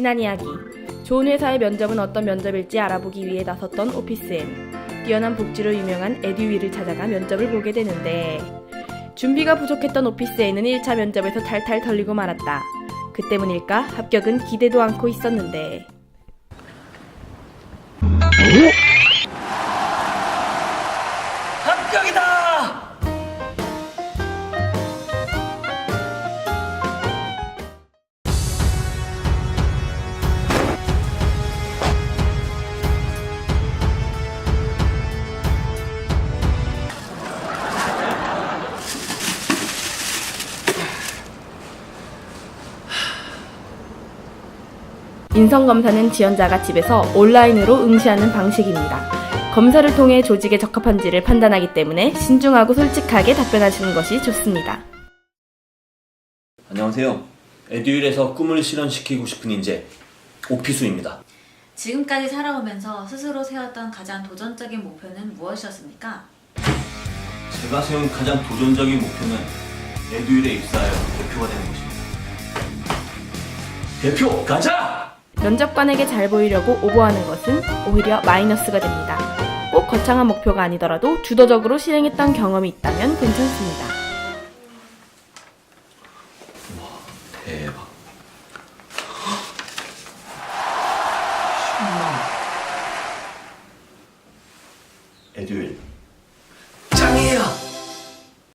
지난 이야기. 좋은 회사의 면접은 어떤 면접일지 알아보기 위해 나섰던 오피스엔. 뛰어난 복지로 유명한 에듀위를 찾아가 면접을 보게 되는데 준비가 부족했던 오피스엔은 1차 면접에서 탈탈 털리고 말았다. 그 때문일까 합격은 기대도 않고 있었는데 합격이다! 인성검사는 지원자가 집에서 온라인으로 응시하는 방식입니다. 검사를 통해 조직에 적합한지를 판단하기 때문에 신중하고 솔직하게 답변하시는 것이 좋습니다. 안녕하세요. 에듀윌에서 꿈을 실현시키고 싶은 인재 오피수입니다. 지금까지 살아오면서 스스로 세웠던 가장 도전적인 목표는 무엇이었습니까? 제가 세운 가장 도전적인 목표는 에듀윌에 입사하여 대표가 되는 것입니다. 대표 가자! 면접관에게 잘 보이려고 오버하는 것은 오히려 마이너스가 됩니다. 꼭 거창한 목표가 아니더라도 주도적으로 실행했던 경험이 있다면 괜찮습니다. 와, 대박. 10만 에듀윌.